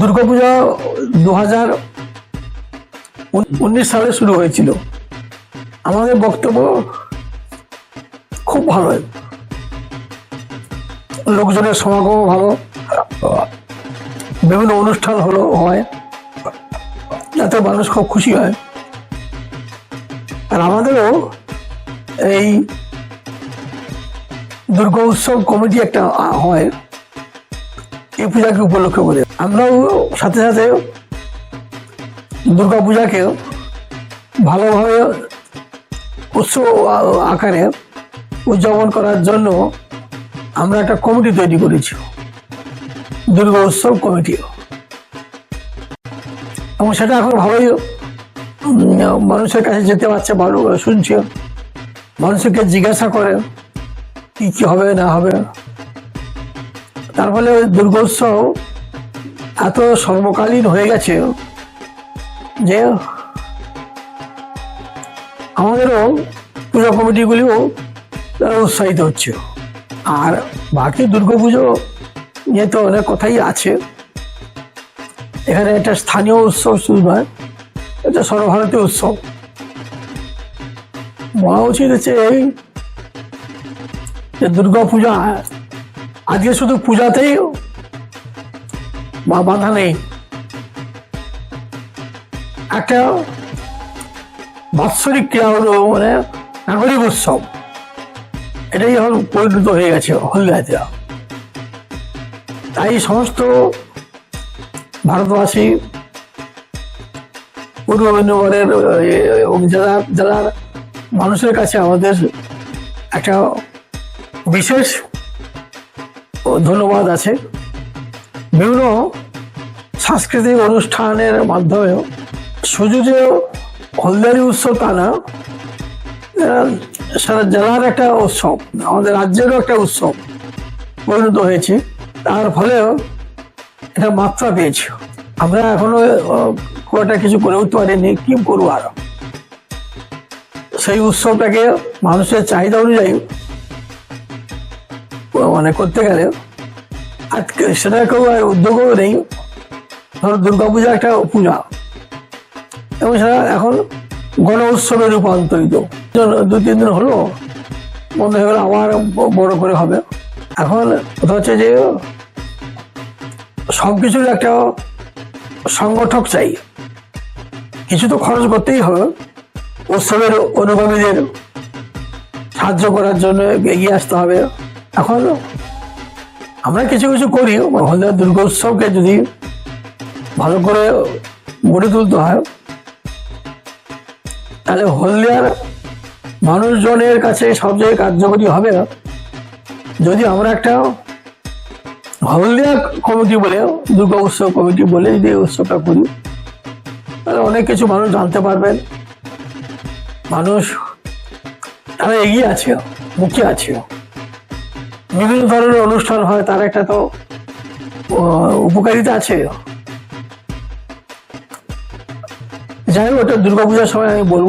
দুর্গাপূজা দু হাজার উনিশ সালে শুরু হয়েছিল। আমাদের বক্তব্য খুব ভালো। লোকজনের সমাগম ভালো। বিভিন্ন অনুষ্ঠান হলো, হয়। যাতে মানুষ খুব খুশি হয়। আর আমাদেরও এই দুর্গা উৎসব কমিটি একটা হয়। এই পূজাকে উপলক্ষ করে। আমরাও সাথে সাথে দুর্গা পূজাকে ভালোভাবে উৎসব আকারে উদযাপন করার জন্য আমরা একটা কমিটি তৈরি করেছি। দুর্গা উৎসব কমিটি এবং সেটা এখন ভালোই মানুষের কাছে যেতে পারছে, ভালো শুনছে। মানুষকে জিজ্ঞাসা করে, কি কি হবে, না হবে। তার ফলে দুর্গোৎসব এত সর্বকালীন হয়ে গেছে যে আমাদেরও পূজা কমিটিগুলিও তারা উৎসাহিত হচ্ছে। আর বাকি দুর্গাপুজো নিয়ে তো অনেক কথাই আছে। এখানে একটা স্থানীয় উৎসব শুরু নয় এটা সর্বভারতীয় উৎসব। বলা উচিত হচ্ছে এই যে দুর্গা পূজা আজকে শুধু পূজাতেই বা বাধা নেই। একটা বাৎসরিক ক্রিয়া হলো মানে নাগরিক উৎসব। এটাই এখন পরিণত হয়ে গেছে হলদিয়াতে। তাই সমস্ত ভারতবাসী, পূর্ব মেদিনীপুরের যারা যারা মানুষের কাছে আমাদের একটা বিশেষ ধন্যবাদ আছে। বিভিন্ন সাংস্কৃতিক অনুষ্ঠানের মাধ্যমে শুধু যে হলদারি উৎসব তা না সারা জেলার একটা উৎসব, আমাদের রাজ্যেরও একটা উৎসব পরিণত হয়েছে। তার ফলেও এটা মাত্রা পেয়েছে। আমরা এখনও খুব একটা কিছু করে উঠতে পারিনি, কি করব আরও? সেই উৎসবটাকে মানুষের চাহিদা অনুযায়ী মানে করতে গেলে সেটা কেউ উদ্যোগও নেই ধরো দুর্গাপূজা একটা পূজা। এবং সেটা এখন গণ উৎসবে রূপান্তরিত। দু তিন দিন হলো, বন্ধ হয়ে আবার বড় করে হবে। এখন কথা হচ্ছে যে সব কিছুর একটা সংগঠক চাই। কিছু তো খরচ করতেই হবে। উৎসবের অনুগামীদের সাহায্য করার জন্য এগিয়ে আসতে হবে। এখন আমরা কিছু কিছু করি হলদিয়া দুর্গোৎসবকে যদি ভালো করে গড়ে তুলতে হয়, তাহলে হলদিয়ার মানুষজনের কাছে সব জায়গায় কার্যকরী হবে। যদি আমরা একটা হলদিয়া কমিটি বলে দুর্গা উৎসব কমিটি বলে যদি উৎসবটা করি, তাহলে অনেক কিছু মানুষ জানতে পারবেন। মানুষ তারা এগিয়ে আছে, মুখে আছে। বিভিন্ন ধরনের অনুষ্ঠান হয়, তার একটা তো উপকারিতা আছে। যাই হোক, ওটা দুর্গাপূজার সময় আমি বলব।